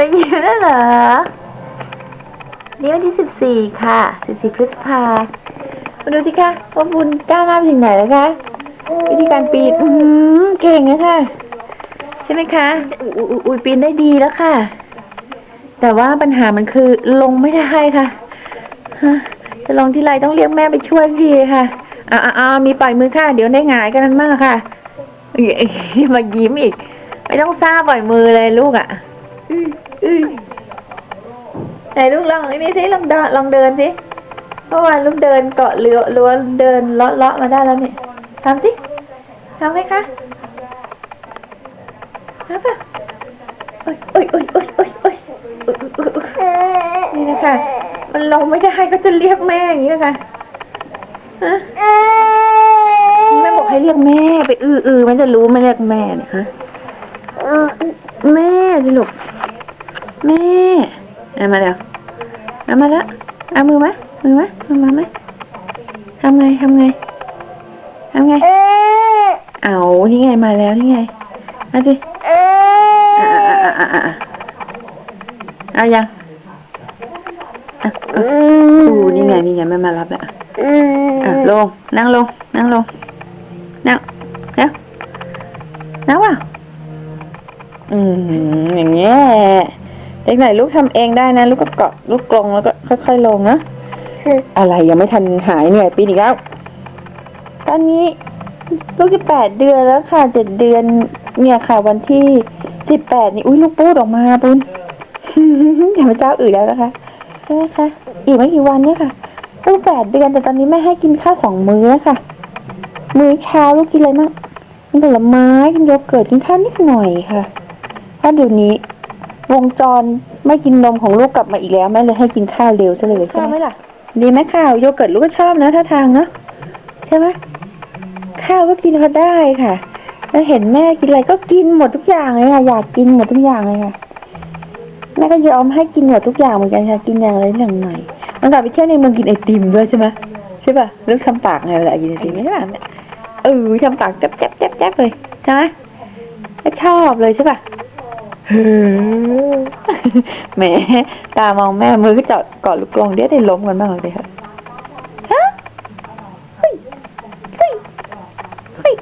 ไปยิ้มแล้วเหรอ นี่วันที่สิบสี่ค่ะสิบสี่พฤษภามาดูสิคะว่าบุญก้าวหน้าไปถึงไหนแล้วคะวิธีการปีนอืมเก่งนะค่ะ ใช่ไหมคะอุยอุยปีนได้ดีแล้วค่ะ แต่ว่าปัญหามันคือลงไม่ได้ค่ะฮะจะลงที่ไรต้องเรียกแม่ไปช่วยทีค่ะอ่าอ่ามีปล่อยมือค่ะ เดี๋ยวได้หงายกันนั้นมากค่ะมายิ้มอีก ไม่ต้องซ่าปล่อยมือเลยลูกอะ อื้อ ไหนลูกลองนี่สิลองเดินลองเดินสิเมื่อวานลูกเดินเกาะเรือล้วนเดินเลาะเลาะมาได้แล้วนี่ทำสิทำไหมคะทำป่ะโอ้ยโอ้ยโอ้ยโอ้ยโอ้ยโอ้ยนี่นะคะมันลงไม่ได้ก็จะเรียกแม่อย่างนี้นะคะฮะแม่บอกให้เรียกแม่ไปอืออือมันจะรู้ไม่เรียกแม่เนี่ยฮะแม่ลูก แม่เอามาแล้วเอามาแล้วเอามือมามือมามือมาไหมทำไงทำไงทำไงเอาที่ไงมาแล้วที่ไงเอาสิอะอะอะอะอะเอายังอะอะอู้นี่ไงนี่ไงแม่มารับแล้วอะลงนั่งลงนั่งลงนั่งแล้วนั่งว่ะอืมอย่างเงี้ย เด็กไหนลูกทำเองได้นะ ลูกก็เกาะลูกกลงแล้วก็ค่อย ๆ ลงนะอะไรยังไม่ทันหายเนี่ยปีนี้แล้ว ตอนนี้ลูกจะแปดเดือนแล้วค่ะเจ็ดเดือน เนี่ยค่ะ วันที่สิบแปดนี่อุ้ยลูกปูดออกมาปุ้นอย่ามาเจ้าอื่นแล้วนะคะใช่ไหมคะอีกไม่กี่วันเนี่ยค่ะลูกแปดเดือนแต่ตอนนี้แม่ให้กินข้าวสองมื้อค่ะ มื้อเช้าลูกกินอะไรบ้างกินผลไม้กินโยเกิร์ตกินข้าวนิดหน่อยค่ะเพราะเดี๋ยวนี้ วงจรไม่กินนมของลูกกลับมาอีกแล้วแม่เลยให้กินข้าวเร็วซะเลยใช่ไหมล่ะดีไหมข้าวโยเกิร์ตลูกก็ชอบนะท่าทางเนาะใช่ไหมข้าวก็กินพอได้ค่ะ แล้วเห็นแม่กินอะไรก็กินหมดทุกอย่างเลยค่ะอยากกินหมดทุกอย่างเลยค่ะแม่ก็ยอมให้กินหมดทุกอย่างเหมือนกันค่ะกินอย่างไรอย่างหน่อยมันกลับไปเที่ยวในเมืองกินไอติมด้วยใช่ไหมใช่ป่ะลูกทำปากไงเวลากินไอติมใช่ป่ะเออทำปากแจ๊บแจ๊บแจ๊บแจ๊บเลยใช่ไหมก็ชอบเลยใช่ป่ะเฮ้อ แหมตามองแม่มือก็เจาะเกาะลูกกลงเดี๋ยวได้ล้มกันบ้างเลยค่ะฮะเฮ้ยเฮ้ยเฮ้ย